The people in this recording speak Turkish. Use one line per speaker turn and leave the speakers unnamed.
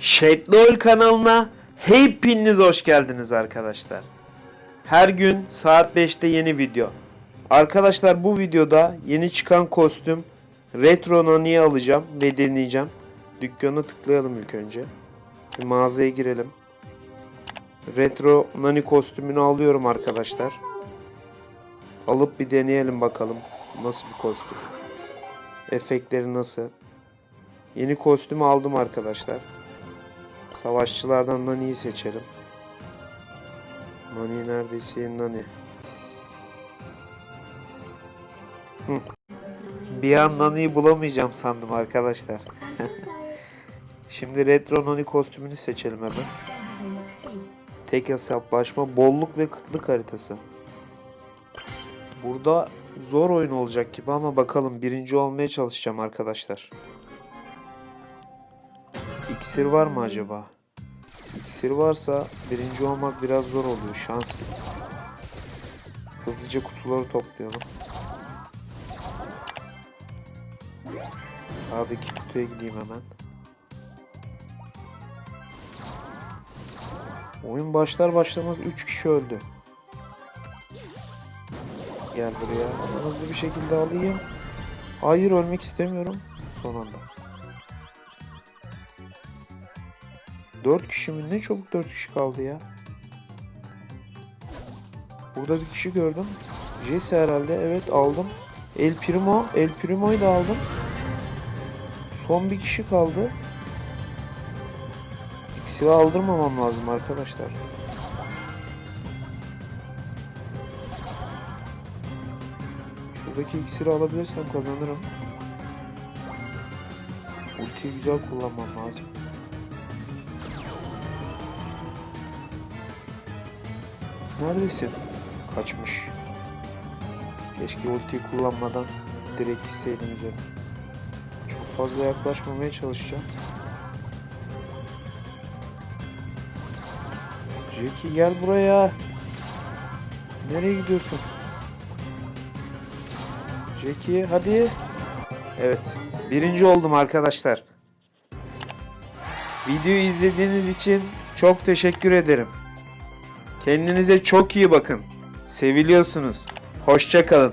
Şetlol kanalına hepiniz hoş geldiniz arkadaşlar. Her gün saat 5'te yeni video. Arkadaşlar bu videoda yeni çıkan kostüm Retro Nani'yi alacağım ve deneyeceğim. Dükkana tıklayalım ilk önce. Bir mağazaya girelim. Retro Nani kostümünü alıyorum arkadaşlar. Alıp bir deneyelim bakalım nasıl bir kostüm. Efektleri nasıl? Yeni kostümü aldım arkadaşlar. Savaşçılardan Nani'yi seçelim. Nani neredeyse Nani. Bir an Nani'yi bulamayacağım sandım arkadaşlar. Şimdi Retro Nani kostümünü seçelim hemen. Tek hesaplaşma, bolluk ve kıtlık haritası. Burada zor oyun olacak gibi ama bakalım birinci olmaya çalışacağım arkadaşlar. İksir var mı acaba? İksir varsa birinci olmak biraz zor oluyor. Şans. Hızlıca kutuları toplayalım. Sağdaki kutuya gideyim hemen. Oyun başlar başlamaz 3 kişi öldü. Gel buraya. Hızlı bir şekilde alayım. Hayır ölmek istemiyorum. Son anda. 4 kişi mi? Ne çabuk 4 kişi kaldı ya. Burada bir kişi gördüm. Jesse herhalde. Evet aldım. El Primo. El Primo'yu da aldım. Son bir kişi kaldı. İkisini aldırmamam lazım arkadaşlar. Şuradaki iksiri alabilirsem kazanırım. Ultiyi güzel kullanmam lazım. Neredesin? Kaçmış. Keşke ultiyi kullanmadan direkt gitseydim üzerine. Çok fazla yaklaşmamaya çalışacağım. Jackie gel buraya. Nereye gidiyorsun? Jackie hadi. Evet. Birinci oldum arkadaşlar. Videoyu izlediğiniz için çok teşekkür ederim. Kendinize çok iyi bakın. Seviliyorsunuz. Hoşça kalın.